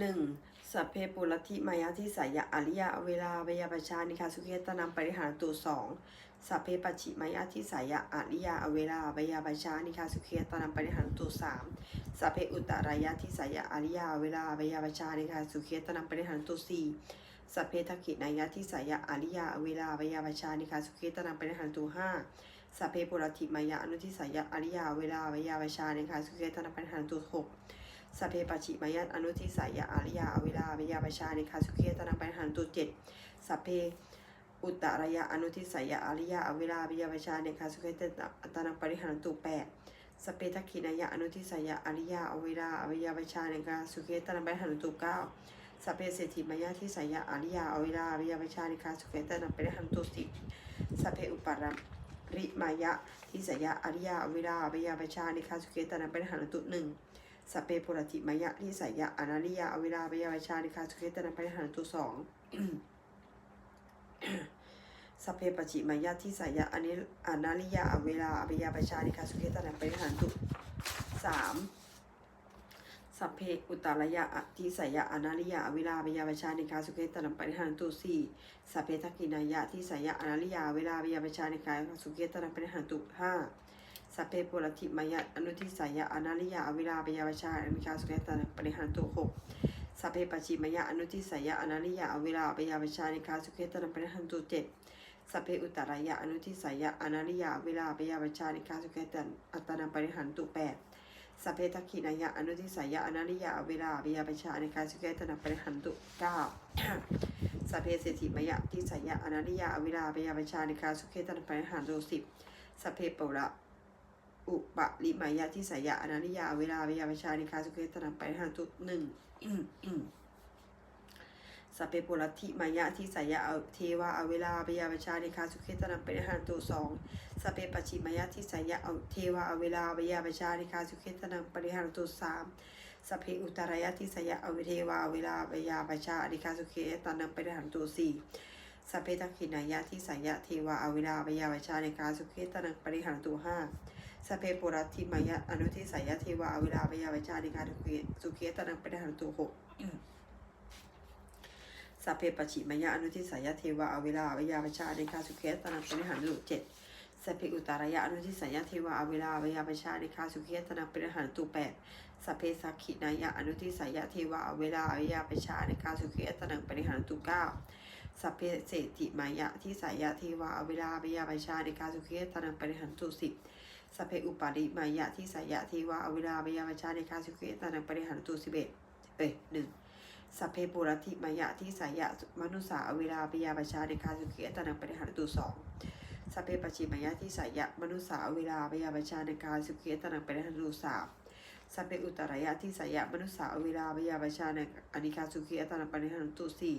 หนึ่งสัพเพปุรติมายาทิสายะอริยะเวลาเวยาปชานิคาสุเกตนามปริหารตุสองสัพเพปัจฉิมายาทิสายะอริยะเวลาเวยาปชานิคาสุเกตนามปริหารตุสามสัพเพอุตตรายาทิสายะอริยะเวลาเวยาปชานิคาสุเกตนามปริหารตุสี่สัพเพทักขินายาทิสายะอริยะเวลาเวยาปชานิคาสุเกตนามปริหารตุห้าสัพเพปุรติมายะอนุทิสายะอริยาเวลาเวยาวชาในคาสุเกตนาปัญหาตุหก สัพเพปัจฉิมายะอนุทิสายะอริยาเวลาเวยาวชาในคาสุเกตนาปัญหาตุเจ็ดสัพเพอุตตรายะอนุทิสายะอริยาเวลาเวยาวชาในคาสุเกตนาปัญหาตุแปดสัพเพทักขินายะอนุทิสายะอริยาเวลาเวยาวชาในคาสุเกตนาปัญหาตุเก้าสัพเพเศรษฐิมายะทิสายะอริยาเวลาเวยาวชาในคาสุเกตนาปัญหาตุสิบสัพเพอุปารัมริมายะทิสยะอริยาเวลาเวยาปชานิคาสุเกตนะเป็นหันตุหนึ่ง สเปปุรติมายะทิสยะอนาริยาเวลาเวยาปชานิคาสุเกตนะเป็นหันตุสองสเปปจิมายะทิสยะอนิอนาริยาเวลาเวยาปชานิคาสุเกตนะเป็นหันตุสามสเพอุตตรยะอทิสยะอนาริยาเวลาเวยาปชานิคาสุเกตนะเป็นหันตุสี่สเพทักกินายะทิสยะอนาริยาเวลาเวยาปชานิคาสุเกตนะเป็นหันตุห้า สัพเพปุรติมายะอนุทิสายะอนาริยาเวลาเวยาปชานิคาสุเกตนป็นหันตุหกสัพเพปจิมายะอนุทิสายะอนาริยาเวลาเวยาปชานิคาสุเกตนป็นหันตุเจ็ดสัพเพอุตตรายะอนุทิสายะอนาริยาเวลาเวยาปชานิคาสุเกตันอัตนาปริหันตุแปดสัพเพทักขินายะอนุทิสายะอนาริยาเวลาเบียปชาในกาสุเกตันปริหันตุเก้าสัพเพเศรษฐิมยะทิสายะอนาริยาเวลาเบียปชาในกาสุเกตันปริหันตุสิบสัพเพปุระ อุปะลิมายะทิสายะอนาริยา เวลาเบียปชาในการสุเกตนะปริหันตุหนึ่งสัพเพปุรติมายะทิสายะเทวาเวลาเบียปชาในการสุเกตนะปริหันตุสองสเปปชิมายะทิสยะเทวาเวลาเวยาปชานิคาสุเขตนังปริหารตุสามสเพอุตรายะทิสยะเอเทวาเวลาเวยาปชานิคาสุเขตนังปริหารตุสี่สเพทักขินายะทิสยะเทวาเวลาเวยาปชานิคาสุเขตนังปริหารตุห้า สเพปุรัติมายะอนุทิสยะเทวาเวลาเวยาปชานิคาสุเขตนังปริหารตุหกสัพเพปชิมายะอนุทิสายะเทวะอเวลาเวยาปชาในคาสุเกตนาปริหารตุเจ็ดสัพเพอุตารายะอนุทิสายะเทวะอเวลาเวยาปชาในคาสุเกตนาปริหารตุแปดสัพเพสักขินายะอนุทิสายะเทวะอเวลาเวยาปชาในคาสุเกตนาปริหารตุเก้าสัพเพเศรษฐิมายะทิสายะเทวะอเวลาเวยาปชาในคาสุเกตนาปริหารตุสิบ สัพเพอุปาริมายะทิสายะเทวะอเวลาเวยาปชาในคาสุเกตนาปริหารตุสิบเอ็ดเอ้ยหนึ่งสัพเพปุรติมายะที่สายะมนุสาเวลาปยาปชาในคาสุเกตนังปริหารตุสองสัพเพปชิมายะที่สายะมนุสาเวลาปยาปชาในคาสุเกตนังปริหารตุสามสัพเพอุตรายะที่สายะมนุสาเวลาปยาปชาในอนิคาสุเกตนังปริหารตุสี่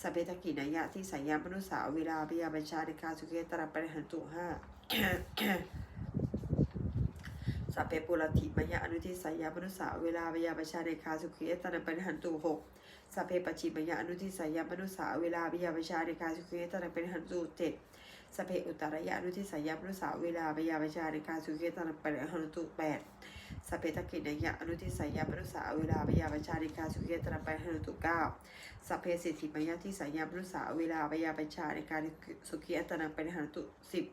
สัพเพทกินายะที่สายะมนุสาเวลาปยาปชาในคาสุเกตนังปริหารตุห้า สัพเพปุรติมายะอนุทิสายามนุสาเวลาเวยาประชาในคาสุขีตนะเป็นหันตุหกสัพเพปจิมยะอนุทิสายามนุสาเวลาเวยาประชาในคาสุขีตนะเป็นหันตุเจ็ดสัพเพอุตตรายะอนุทิสายามนุสาเวลาเวยาประชาในคาสุขีตนะเป็นหันตุแปดสัพเพทักกินายะอนุทิสายามนุสาเวลาเวยาประชาในคาสุขีตนะเป็นหันตุเก้าสัพเพสิทธิมายะที่สายามนุสาเวลาเวยาประชาในคาสุขีตนะเป็นหันตุสิบ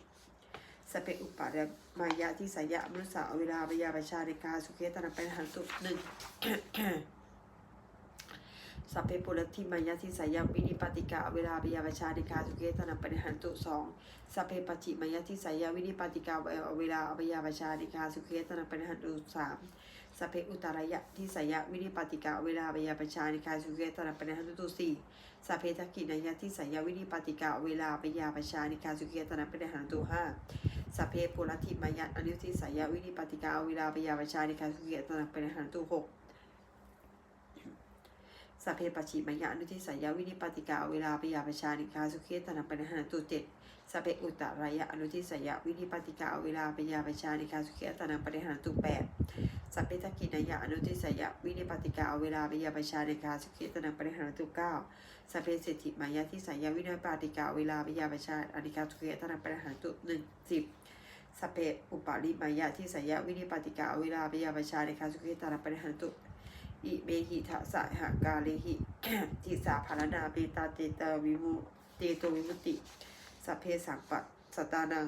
สเปอุปาเรมายะที่สายะมนุษย์สาวเวลาวิยาปชาในกาสุเกตนะเป็นหันตุหนึ่งสัพเพปุรติมายะที่สายะวินิปติกาเวลาวิยาปชาในกาสุเกตนะเป็นหันตุสองสัพเพปจิมายะที่สายะวินิปติกาเวลาวิยาปชาในกาสุเกตนะเป็นหันตุสามสัพเพอุตารายะที่สายะวินิปติกาเวลาวิยาปชาในกาสุเกตนะเป็นหันตุสี่สัพเพทักกินายะที่สายะวินิปติกาเวลาวิยาปชาในกาสุเกตนะเป็นหันตุห้า สัพเพปุรติมายะอนุทิสายวินิปติกาเวลาปยาปชานิคาสุเกตนะเป็นอาหารตุหกสัพเพปชิมายะอนุทิสายวินิปติกาเวลาปยาปชานิคาสุเกตนะเป็นอาหานตุเจ็ดสัพเพอุตตรายะอนุทิสายวินิปติกาเวลาปยาปชานิคาสุเกตนะเป็นอาหานตุแปด สัพเพทักินายะอนุทิสายะวินิปติกาเวลาปยาปชานิคาสุเกตนะเป็นอาหารตุเก้าสัพเพเศรษฐิมายะที่สายะวินิปติกาเวลาปยาปชาอนิคาสุเกตนะเป็นอาหารตุหนึ่งสิบสเปอุปาริมายะที่สายะวินิปติกาเวลาปยาปชาในคาสุขิตาราปริหันตุอิเมหิทะสะหากาเลหิทิสาภารนาเบตาเตตาวิมุเตโตวิมุติสัพเพสังปัสตานัง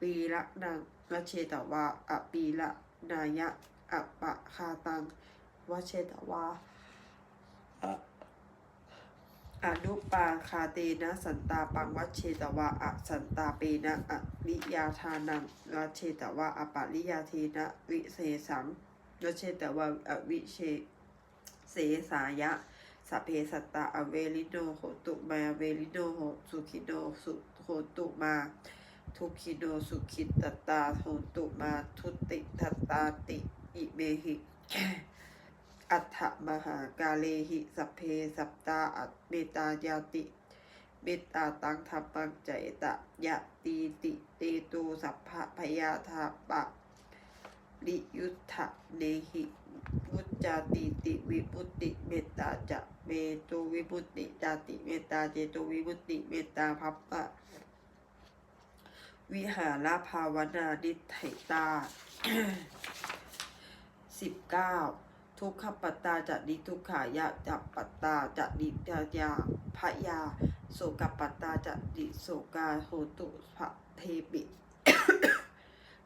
ปีละนังวเชตวาอปีละ นายะอปะคาตังวเชตวาอะนุปาคาเตนะสันตาปังวัชเชตวาอะสันตาเปนะอะวิยาทานังวัชเชตวาอปะริยาเทนะวิเศสังวัชเชตวาอวิเชเสสายะสเพสัตตาอเวลิโนโหตุมาเวลิโนโหสุขิโนสุโหตุมา ทุกขิโนสุขิตตาโหตุมาทุติทัตตาติอิเมหิอัฏฐมหากาเลหิสัพเพสัปตาอัตเมตายาติเมตตาตังธรรมังใจตะยะตีติเตตูสัพพะพยาธาปะลิยุทธะเนหิมุจจาติติวิมุตติเมตตาจะเมตุวิมุตติจาติเมตตาเจตุวิมุตติเมตตาพัปปะ วิหารภาวนานิไถตาสิบเก้าทุกขปตตาจะดิทุกขายะจับปตตาจะดิยายาพยาโสกปตตาจะดิโสกาโหตุภะเทปิ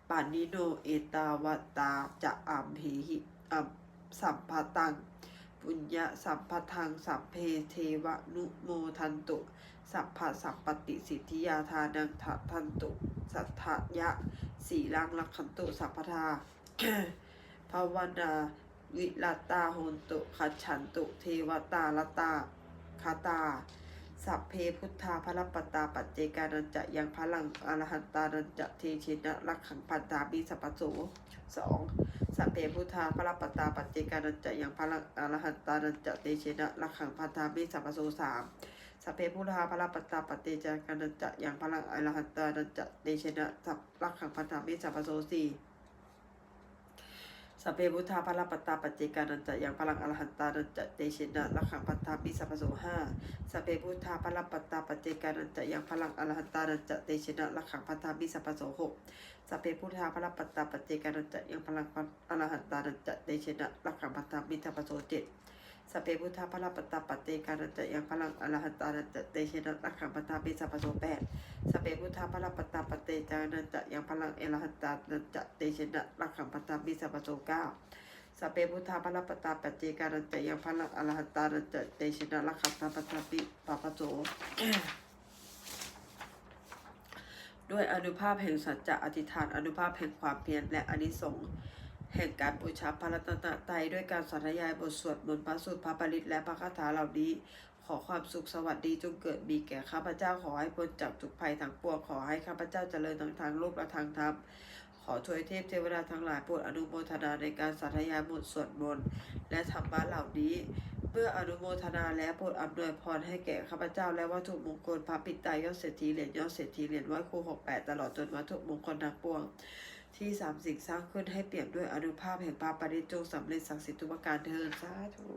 ปานิโนเอตาวตาจะอัมหิหิอัมสัมภตัง ปุญญาสัมปทางสัพเพเทวะนุโมทันตุ สัพพะสัพปติสิทธิยาทานังทะทันตุ สัทธยะสีลังลักขันตุสัพพทาภาวนาวิรัตาโหนตุขัจฉันตุ เทวตาลตาคาตา สัพเพพุทธาพระปตาปัจเจกานันจะยังพลังอรหันตานันจะเทชินะรักขังพันธามิสัพพโสสองสัพเพพุทธาพระปตาปัจเจกานันจะยังพลังอรหันตานันจะเตชินะรักขังพันธามิสัพพโสสามสัพเพพุทธาพระปตาปัจเจกานันจะยังพลังอรหันตานันจะเตชินะรักขังพันธามิสัพพโสสี่ สัพเพพุทธาพระปตตาปัจเจกานันจะยังพลังอรหันตานันจะเตชินะลักขังปัตตาปิสัพโสห้าสพเปพุทธาพระปัตตาปจเจกานันจะยังพลังอรหันตานันจะเตชินะลักขังปัตตาปิสัพโสหกสพเปพุทธาพระปัตตาปจเจกานันจะยังพลังอรหันตานันจะเตชินะลักขังปัตตาปิสัพพโสเจ็ด สเปพุทธาพระปตาปเจกานันจะยังพลังอรหันตาจะเตชินะลักขังพันธามิสัพโสแปดสเปพุทธาพระปตาปจเจกานันจะยังพลังอรหันตาจะเตชินะลักขังพันธามิสัพโสเก้าสเปพุทธาพระปตาปัจเจกานันจะยังพลังอรหันตาจะเตชินะลักขับตาปัตาปิปปะโจด้วยอนุภาพแห่งสัจจะอธิษฐานอนุภาพแห่งความเพียรและอนิสงส์ แห่งการบูชาพระรัตนตรัยด้วยการสาธยายบทสวดมนต์พระสูตรพระปริตและพระคาถาเหล่านี้ ขอความสุขสวัสดีจงเกิดมีแก่ข้าพเจ้าขอให้พ้นจากทุกภัยทั้งปวงขอให้ข้าพเจ้าเจริญทั้งทางโลกและทางธรรมขอถวยเทพเทวดาทั้งหลายโปรดอนุโมทนาในการสาธยายบทสวดมนต์และธรรมะเหล่านี้เพื่ออนุโมทนาและโปรดอำนวยพรให้แก่ข้าพเจ้าและวัตถุมงคลพระปิตายอดเศรษฐีเหรียญยอดเศรษฐีเหรียญไหวครูหกแปดตลอดจนวัตถุมงคลทั้งปวง ที่สามสิ่งสร้างขึ้นให้เปรียบด้วยอนุภาพแห่งพระปริโจงสำเร็จศักดิ์สิทธิ์ทุกประการเทินสาธุ